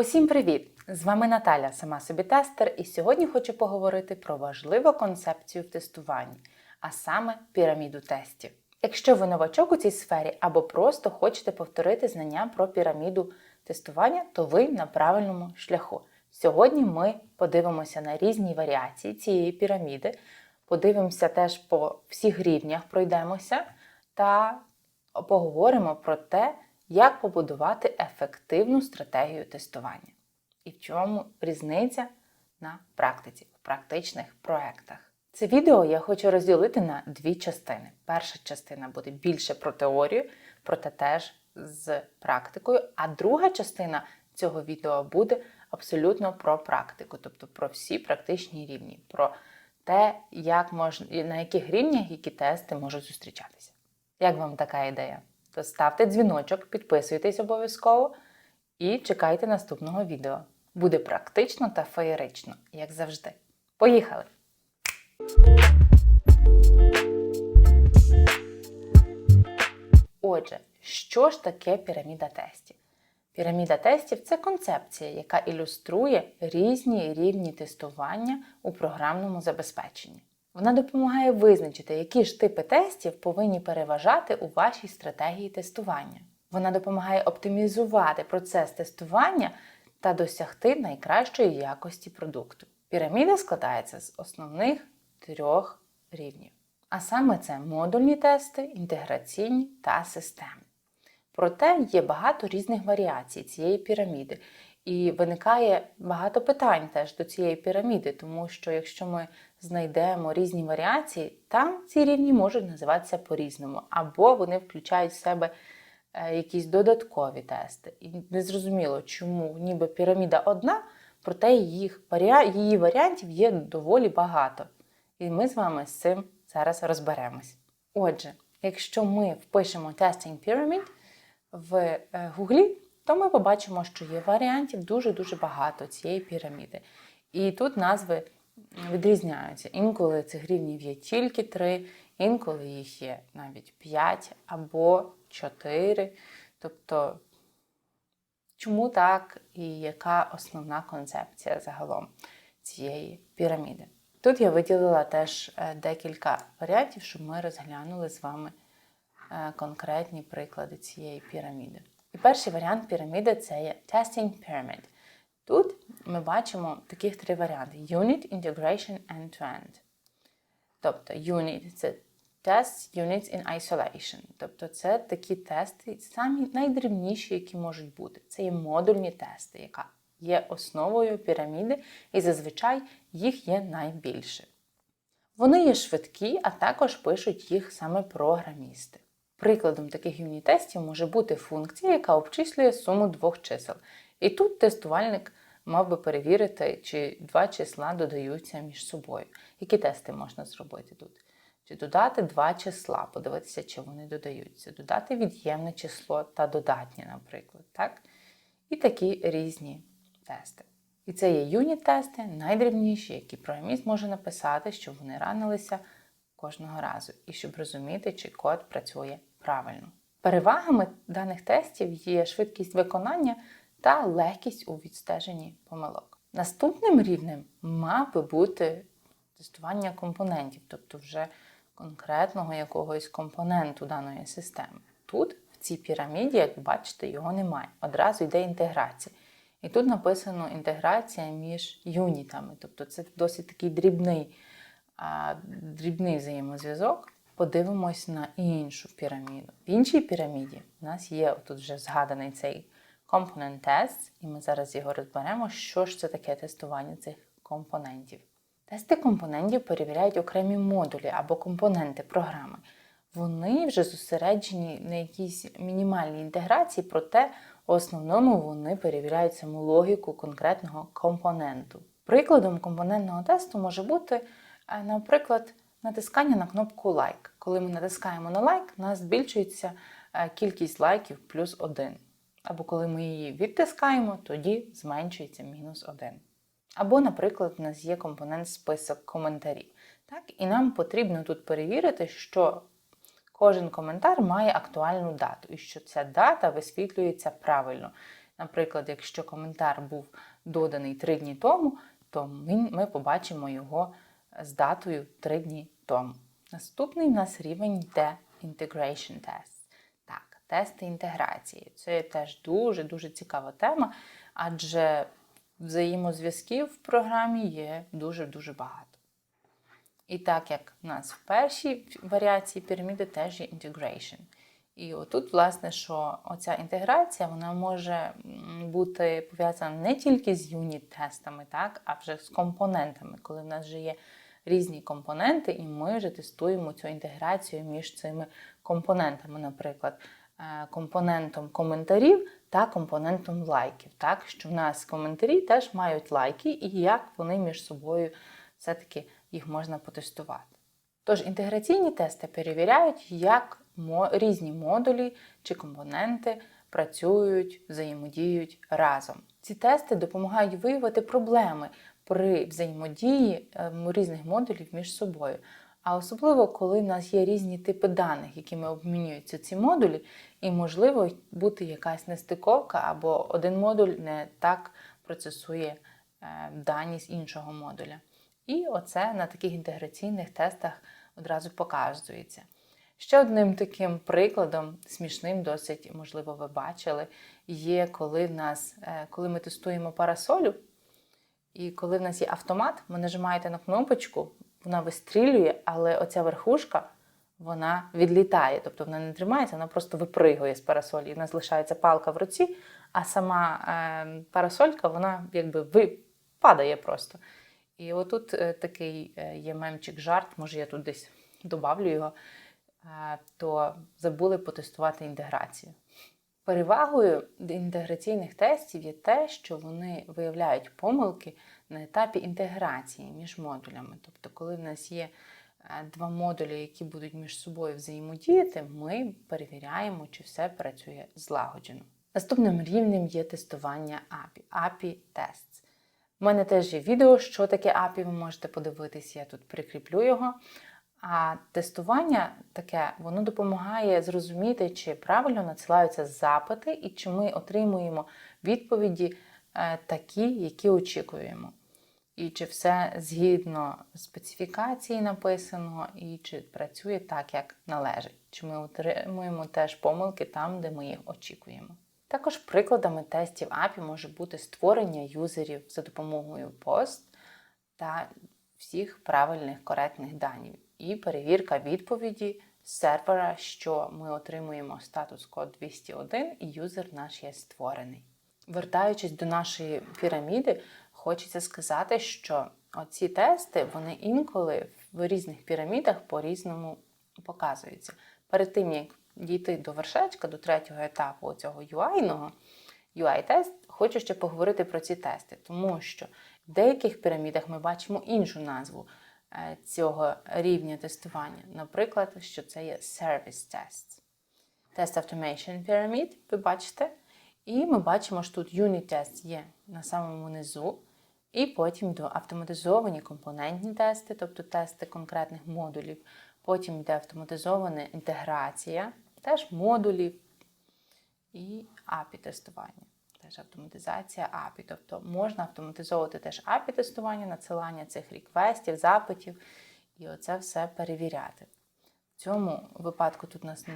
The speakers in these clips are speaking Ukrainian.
Усім привіт! З вами Наталя, сама собі тестер, і сьогодні хочу поговорити про важливу концепцію в тестуванні, а саме піраміду тестів. Якщо ви новачок у цій сфері або просто хочете повторити знання про піраміду тестування, то ви на правильному шляху. Сьогодні ми подивимося на різні варіації цієї піраміди, подивимося теж по всіх рівнях, пройдемося та поговоримо про те, як побудувати ефективну стратегію тестування. І в чому різниця на практиці, в практичних проєктах. Це відео я хочу розділити на дві частини. Перша частина буде більше про теорію, проте теж з практикою, а друга частина цього відео буде абсолютно про практику, тобто про всі практичні рівні, про те, як можна, на яких рівнях які тести можуть зустрічатися. Як вам така ідея? То ставте дзвіночок, підписуйтесь обов'язково і чекайте наступного відео. Буде практично та феєрично, як завжди. Поїхали! Отже, що ж таке піраміда тестів? Піраміда тестів це концепція, яка ілюструє різні рівні тестування у програмному забезпеченні. Вона допомагає визначити, які ж типи тестів повинні переважати у вашій стратегії тестування. Вона допомагає оптимізувати процес тестування та досягти найкращої якості продукту. Піраміда складається з основних трьох рівнів. А саме це модульні тести, інтеграційні та системні. Проте є багато різних варіацій цієї піраміди. І виникає багато питань теж до цієї піраміди, тому що якщо ми знайдемо різні варіації, там ці рівні можуть називатися по-різному, або вони включають в себе е, якісь додаткові тести. І незрозуміло, чому ніби піраміда одна, проте їх, її варіантів є доволі багато. І ми з вами з цим зараз розберемось. Отже, якщо ми впишемо Testing Pyramid в Гуглі, то ми побачимо, що є варіантів дуже-дуже багато цієї піраміди. І тут назви відрізняються. Інколи цих рівнів є тільки три, інколи їх є навіть 5 або 4. Тобто, чому так і яка основна концепція загалом цієї піраміди? Тут я виділила теж декілька варіантів, щоб ми розглянули з вами конкретні приклади цієї піраміди. І перший варіант піраміди це є Testing Pyramid. Тут ми бачимо таких три варіанти: Unit, Integration, End-to-End. Тобто, Unit це Test Units in Isolation. Тобто, це такі тести, самі найдрібніші, які можуть бути. Це є модульні тести, яка є основою піраміди, і зазвичай їх є найбільше. Вони є швидкі, а також пишуть їх саме програмісти. Прикладом таких юнітестів може бути функція, яка обчислює суму двох чисел. І тут тестувальник мав би перевірити, чи два числа додаються між собою. Які тести можна зробити тут? Чи додати два числа, подивитися, чи вони додаються, додати від'ємне число та додатнє, наприклад. так? І такі різні тести. І це є юніт-тести, найдрібніші, які програміст може написати, щоб вони ранилися кожного разу, і щоб розуміти, чи код працює правильно. Перевагами даних тестів є швидкість виконання та легкість у відстеженні помилок. Наступним рівнем мав би бути тестування компонентів, тобто вже конкретного якогось компоненту даної системи. Тут, в цій піраміді, як ви бачите, його немає. Одразу йде інтеграція. І тут написано інтеграція між юнітами, тобто це досить такий дрібний, а, дрібний взаємозв'язок. Подивимось на іншу піраміду. В іншій піраміді у нас є тут вже згаданий цей компонент тест, і ми зараз його розберемо, що ж це таке тестування цих компонентів. Тести компонентів перевіряють окремі модулі або компоненти програми. Вони вже зосереджені на якійсь мінімальній інтеграції, проте в основному вони перевіряють саму логіку конкретного компоненту. Прикладом компонентного тесту може бути, наприклад, натискання на кнопку лайк. Коли ми натискаємо на лайк, у нас збільшується кількість лайків плюс один. Або коли ми її відтискаємо, тоді зменшується мінус один. Або, наприклад, у нас є компонент список коментарів. Так? І нам потрібно тут перевірити, що кожен коментар має актуальну дату, і що ця дата висвітлюється правильно. Наприклад, якщо коментар був доданий 3 дні тому, то ми, побачимо його з датою 3 дні тому. Наступний в нас рівень йде Integration Test. Тести інтеграції. Це теж дуже-дуже цікава тема, адже взаємозв'язків в програмі є дуже-дуже багато. І так як в нас в першій варіації піраміди теж є integration. І отут, власне, що оця інтеграція вона може бути пов'язана не тільки з юніт-тестами, так, а вже з компонентами, коли в нас вже є різні компоненти, і ми вже тестуємо цю інтеграцію між цими компонентами, наприклад, компонентом коментарів та компонентом лайків. Так, що в нас коментарі теж мають лайки, і як вони між собою все-таки їх можна потестувати. Тож інтеграційні тести перевіряють, як різні модулі чи компоненти працюють, взаємодіють разом. Ці тести допомагають виявити проблеми при взаємодії ем, різних модулів між собою. А особливо, коли в нас є різні типи даних, якими обмінюються ці модулі, і можливо бути якась нестиковка, або один модуль не так процесує е, дані з іншого модуля. І оце на таких інтеграційних тестах одразу показується. Ще одним таким прикладом, смішним, досить, можливо, ви бачили, є коли в нас, е, коли ми тестуємо парасолю, і коли в нас є автомат, ви нажимаєте на кнопочку, вона вистрілює, але оця верхушка вона відлітає. Тобто вона не тримається, вона просто випригує з парасолі. І в нас лишається палка в руці, а сама е, парасолька вона якби ви, падає просто. І отут е, такий е, є мемчик жарт, може я тут десь добавлю його, е, то забули потестувати інтеграцію. Перевагою інтеграційних тестів є те, що вони виявляють помилки на етапі інтеграції між модулями. Тобто, коли в нас є е, два модулі, які будуть між собою взаємодіяти, ми перевіряємо, чи все працює злагоджено. Наступним рівнем є тестування API, API Tests. У мене теж є відео, що таке API, ви можете подивитись, я тут прикріплю його. А тестування таке воно допомагає зрозуміти, чи правильно надсилаються запити, і чи ми отримуємо відповіді е, такі, які очікуємо. І чи все згідно специфікації написано, і чи працює так, як належить, чи ми отримуємо теж помилки там, де ми їх очікуємо. Також прикладами тестів API може бути створення юзерів за допомогою пост та всіх правильних коректних даних, і перевірка відповіді сервера, що ми отримуємо статус код 201 і юзер наш є створений. Вертаючись до нашої піраміди, хочеться сказати, що оці тести вони інколи в різних пірамідах по-різному показуються. Перед тим, як дійти до вершечка, до третього етапу цього UI-ного, UI-тест, хочу ще поговорити про ці тести, тому що в деяких пірамідах ми бачимо іншу назву е, цього рівня тестування. Наприклад, що це є Service Tests. Test Automation Pyramid, ви бачите. І ми бачимо, що тут Unit Test є на самому низу, і потім до автоматизовані компонентні тести, тобто тести конкретних модулів. Потім йде автоматизована інтеграція, теж модулів і API-тестування. Теж автоматизація API. Тобто можна автоматизовувати теж API-тестування, надсилання цих реквестів, запитів, і оце все перевіряти. В цьому випадку тут у нас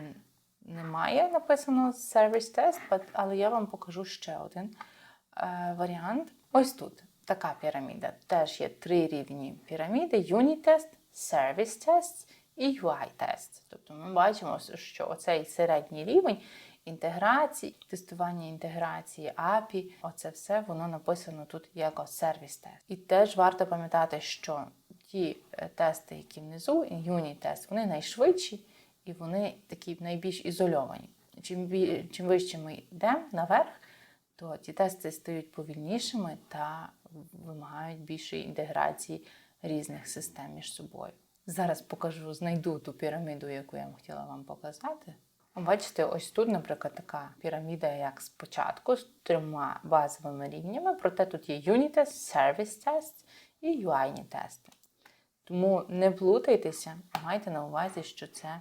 немає написано Service Test, але я вам покажу ще один е, варіант. Ось тут така піраміда. Теж є три рівні піраміди: Unit Test, Service Test і UI Test. Тобто ми бачимо, що оцей середній рівень інтеграції, тестування інтеграції, API, оце все воно написано тут як сервіс тест. І теж варто пам'ятати, що ті е, тести, які внизу, і юніт тест, вони найшвидші і вони такі найбільш ізольовані. Чим, чим вище ми йдемо наверх, то ті тести стають повільнішими та вимагають більшої інтеграції різних систем між собою. Зараз покажу, знайду ту піраміду, яку я хотіла вам показати. Бачите, ось тут, наприклад, така піраміда, як спочатку, з трьома базовими рівнями, проте тут є Unit Test, Service Test і UI тести. Тому не плутайтеся, майте на увазі, що це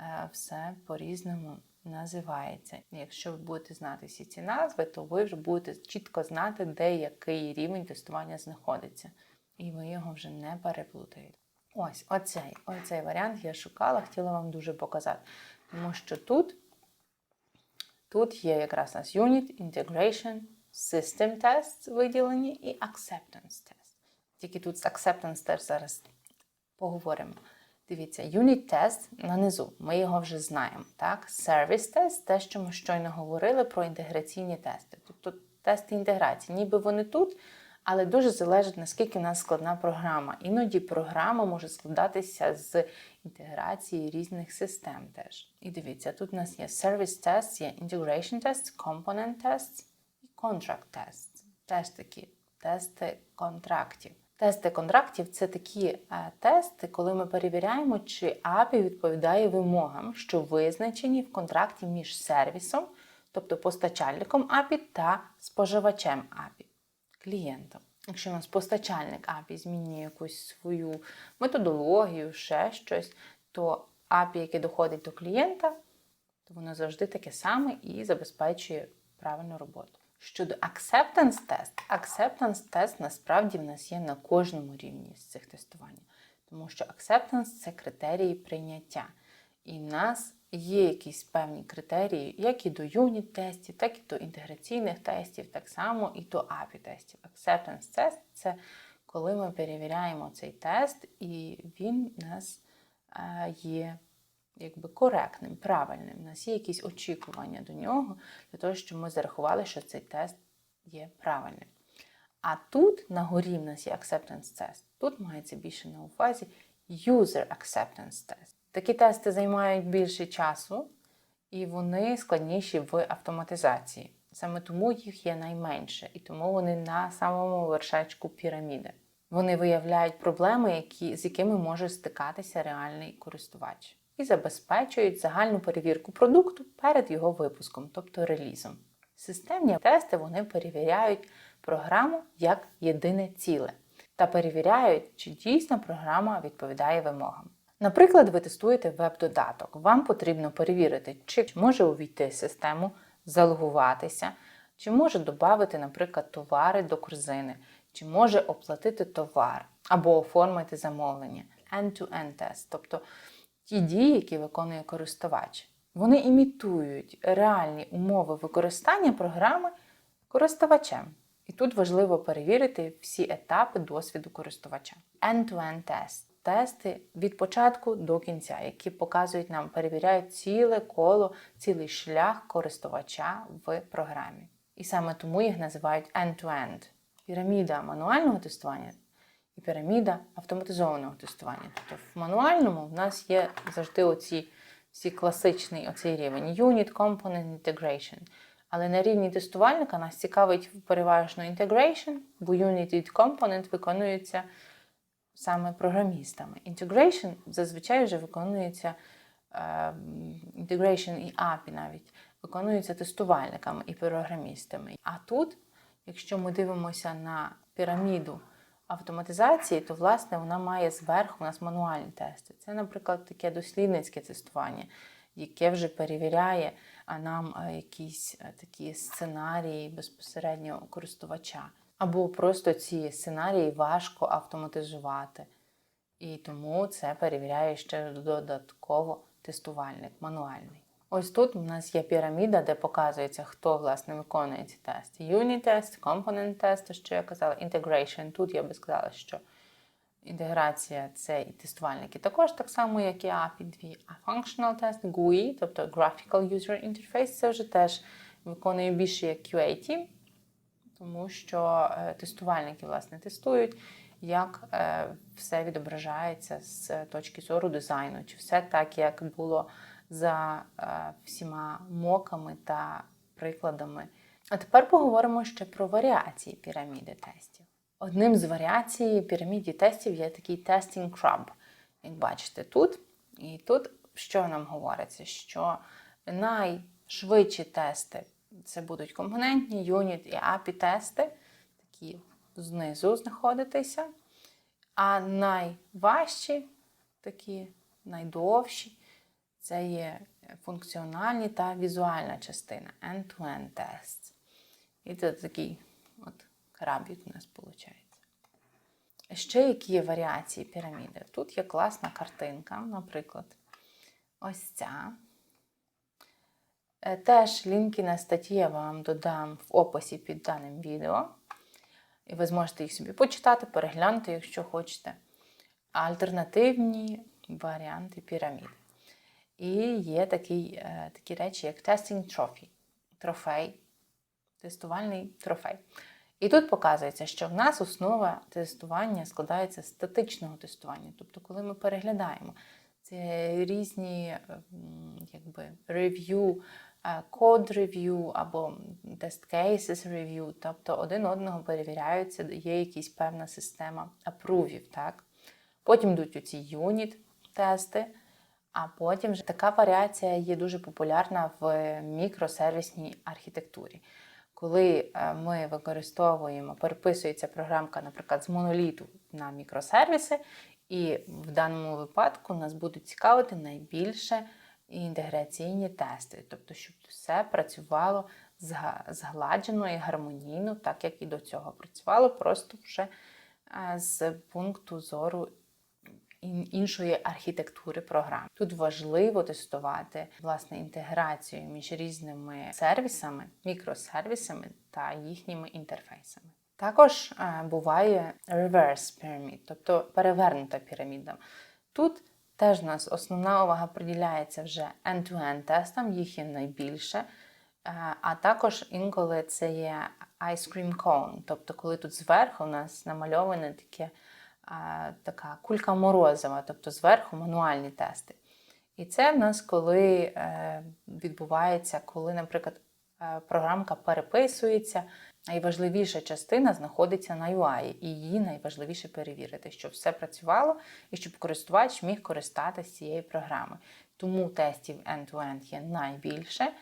е, все по-різному називається. Якщо ви будете знати всі ці назви, то ви вже будете чітко знати, де який рівень тестування знаходиться. І ви його вже не переплутаєте. Ось оцей, оцей варіант я шукала, хотіла вам дуже показати. Тому що тут, тут є якраз у нас Unit, Integration, System Tests виділені і Acceptance Test. Тільки тут з Acceptance теж зараз поговоримо. Дивіться, Unit Test нанизу, ми його вже знаємо. Так? Service Test те, що ми щойно говорили про інтеграційні тести. Тобто тести інтеграції, ніби вони тут, але дуже залежить, наскільки в нас складна програма. Іноді програма може складатися з інтеграції різних систем теж. І дивіться, тут у нас є Service Tests, є Integration Tests, Component Tests і Contract Tests. Теж такі тести контрактів. Тести контрактів це такі е, тести, коли ми перевіряємо, чи API відповідає вимогам, що визначені в контракті між сервісом, тобто постачальником API та споживачем API, клієнтом. Якщо у нас постачальник API змінює якусь свою методологію, ще щось, то API, яке доходить до клієнта, то воно завжди таке саме і забезпечує правильну роботу. Щодо acceptance тест, acceptance тест насправді в нас є на кожному рівні з цих тестувань. Тому що acceptance – це критерії прийняття. І в нас є якісь певні критерії, як і до юніт-тестів, так і до інтеграційних тестів, так само і до API-тестів. Acceptance тест це коли ми перевіряємо цей тест, і він у нас е, є якби коректним, правильним. У нас є якісь очікування до нього, для того, щоб ми зарахували, що цей тест є правильним. А тут на горі в нас є acceptance test. Тут мається більше на увазі user acceptance test. Такі тести займають більше часу, і вони складніші в автоматизації. Саме тому їх є найменше, і тому вони на самому вершечку піраміди. Вони виявляють проблеми, які, з якими може стикатися реальний користувач і забезпечують загальну перевірку продукту перед його випуском, тобто релізом. Системні тести вони перевіряють програму як єдине ціле та перевіряють, чи дійсно програма відповідає вимогам. Наприклад, ви тестуєте веб-додаток. Вам потрібно перевірити, чи може увійти в систему, залогуватися, чи може додати, наприклад, товари до корзини, чи може оплатити товар або оформити замовлення. End-to-end тест, тобто ті дії, які виконує користувач. Вони імітують реальні умови використання програми користувачем. І тут важливо перевірити всі етапи досвіду користувача. End-to-end тест тести від початку до кінця, які показують нам, перевіряють ціле коло, цілий шлях користувача в програмі. І саме тому їх називають end-to-end. Піраміда мануального тестування і піраміда автоматизованого тестування. Тобто в мануальному в нас є завжди оці всі класичний оцей рівень Unit, Component, Integration. Але на рівні тестувальника нас цікавить переважно Integration, бо Unit і Component виконуються саме програмістами. Integration зазвичай вже виконується е, Integration і API навіть виконуються тестувальниками і програмістами. А тут, якщо ми дивимося на піраміду автоматизації, то власне вона має зверху у нас мануальні тести. Це, наприклад, таке дослідницьке тестування, яке вже перевіряє нам якісь такі сценарії безпосередньо користувача. Або просто ці сценарії важко автоматизувати. І тому це перевіряє ще додатково тестувальник мануальний. Ось тут у нас є піраміда, де показується, хто власне виконує ці тести. Unit тест, Component тест, що я казала, Integration. Тут я би сказала, що інтеграція це і тестувальники також так само, як і API 2. А Functional Test, GUI, тобто Graphical User Interface, це вже теж виконує більше як QA-team, тому що е, тестувальники власне тестують. Як е, все відображається з точки зору дизайну, чи все так, як було за е, всіма моками та прикладами. А тепер поговоримо ще про варіації піраміди тестів. Одним з варіацій піраміді тестів є такий testing crab. Як бачите, тут і тут що нам говориться? Що найшвидші тести це будуть компонентні, юніт і API тести, такі знизу знаходитися. А найважчі, такі найдовші, це є функціональні та візуальна частина end-to-end tests. І це такий от крабік у нас виходить. Ще які є варіації піраміди? Тут є класна картинка, наприклад, ось ця. Е, Теж лінки на статті я вам додам в описі під даним відео. І ви зможете їх собі почитати, переглянути, якщо хочете. Альтернативні варіанти піраміди. І є такі, е, такі речі, як testing trophy, трофей, тестувальний трофей. І тут показується, що в нас основа тестування складається з статичного тестування. Тобто, коли ми переглядаємо це різні ем, якби, рев'ю, код рев'ю або тест cases рев'ю, тобто один одного перевіряються, є якась певна система апрувів. Потім йдуть оці юніт-тести, а потім вже така варіація є дуже популярна в мікросервісній архітектурі. Коли е, ми використовуємо, переписується програмка, наприклад, з моноліту на мікросервіси, і в даному випадку нас будуть цікавити найбільше інтеграційні тести, тобто, щоб все працювало згладжено і гармонійно, так як і до цього працювало, просто вже е, з пункту зору іншої архітектури програм. Тут важливо тестувати власне інтеграцію між різними сервісами, мікросервісами та їхніми інтерфейсами. Також е, буває reverse pyramid, тобто перевернута піраміда. Тут теж у нас основна увага приділяється вже end-to-end тестам, їх є найбільше. Е, а також інколи це є ice cream cone, тобто, коли тут зверху у нас намальоване таке така кулька морозива, тобто зверху мануальні тести. І це в нас коли е, відбувається, коли, наприклад, е, програмка переписується, найважливіша частина знаходиться на UI, і її найважливіше перевірити, щоб все працювало і щоб користувач міг користатися цією програмою. Тому тестів end-to-end є найбільше,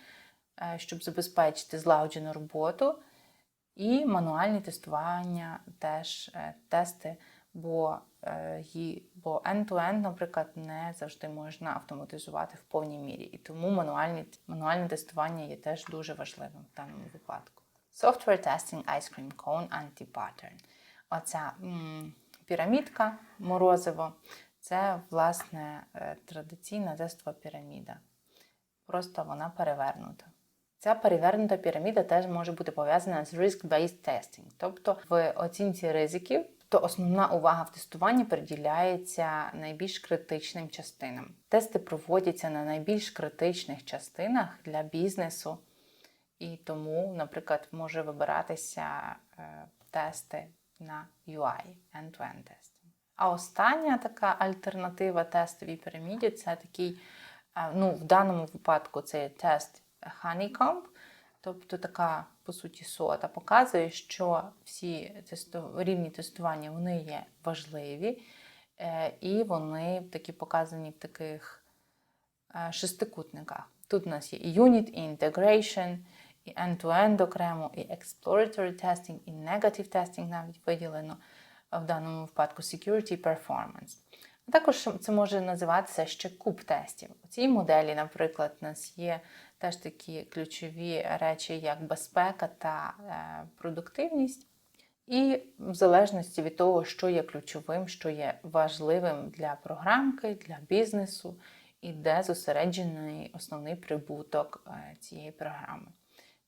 е, щоб забезпечити злагоджену роботу. І мануальні тестування теж тести бо е, бо end-to-end, наприклад, не завжди можна автоматизувати в повній мірі. І тому мануальні, мануальне тестування є теж дуже важливим в даному випадку. Software Testing Ice Cream Cone Anti-Pattern. Оця м, пірамідка морозиво це, власне, е, традиційна тестова піраміда. Просто вона перевернута. Ця перевернута піраміда теж може бути пов'язана з risk-based testing, тобто в оцінці ризиків то основна увага в тестуванні приділяється найбільш критичним частинам. Тести проводяться на найбільш критичних частинах для бізнесу, і тому, наприклад, може вибиратися е, тести на UI, end-to-end testing. А остання така альтернатива тестовій піраміді це такий, е, ну, в даному випадку це є тест Honeycomb, тобто така по суті, сота, показує, що всі рівні тестування вони є важливі, е, і вони такі показані в таких е, шестикутниках. Тут у нас є і Unit, і Integration, і End-to-End окремо, і Exploratory Testing, і Negative Testing навіть виділено в даному випадку Security Performance. А також це може називатися ще куб тестів. У цій моделі, наприклад, у нас є теж такі ключові речі, як безпека та е, продуктивність. І в залежності від того, що є ключовим, що є важливим для програмки, для бізнесу, і де зосереджений основний прибуток е, цієї програми.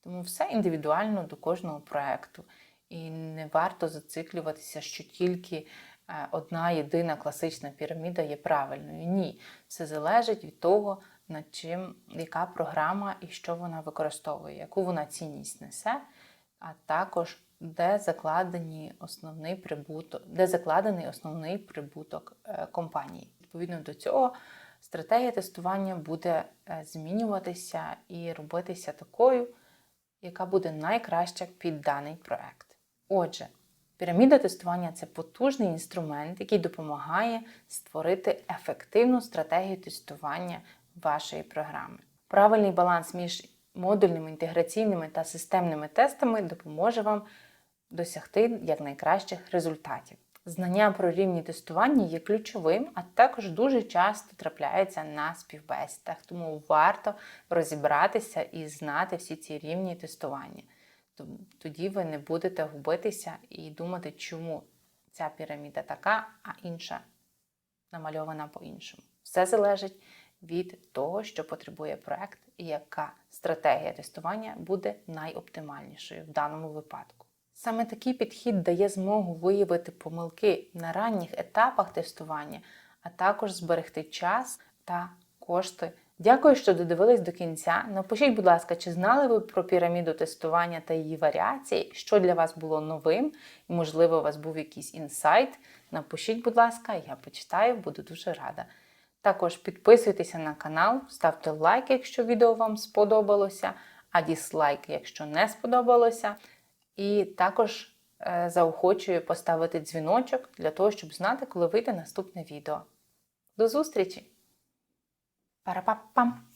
Тому все індивідуально до кожного проєкту. І не варто зациклюватися, що тільки е, одна єдина класична піраміда є правильною. Ні, все залежить від того, над чим, яка програма і що вона використовує, яку вона цінність несе, а також де закладені основний прибуток, де закладений основний прибуток е, компанії. Відповідно до цього, стратегія тестування буде е, змінюватися і робитися такою, яка буде найкраща під даний проект. Отже, Піраміда тестування це потужний інструмент, який допомагає створити ефективну стратегію тестування вашої програми. Правильний баланс між модульними інтеграційними та системними тестами допоможе вам досягти якнайкращих результатів. Знання про рівні тестування є ключовим, а також дуже часто трапляється на співбесідах, тому варто розібратися і знати всі ці рівні тестування. Тоді ви не будете губитися і думати, чому ця піраміда така, а інша намальована по-іншому. Все залежить від того, що потребує проект і яка стратегія тестування буде найоптимальнішою в даному випадку. Саме такий підхід дає змогу виявити помилки на ранніх етапах тестування, а також зберегти час та кошти. Дякую, що додивились до кінця. Напишіть, будь ласка, чи знали ви про піраміду тестування та її варіації, що для вас було новим, і, можливо, у вас був якийсь інсайт. Напишіть, будь ласка, я почитаю, буду дуже рада. Також підписуйтеся на канал, ставте лайк, якщо відео вам сподобалося, а дізлайк, якщо не сподобалося. І також е, заохочую поставити дзвіночок для того, щоб знати, коли вийде наступне відео. До зустрічі! Парапапам!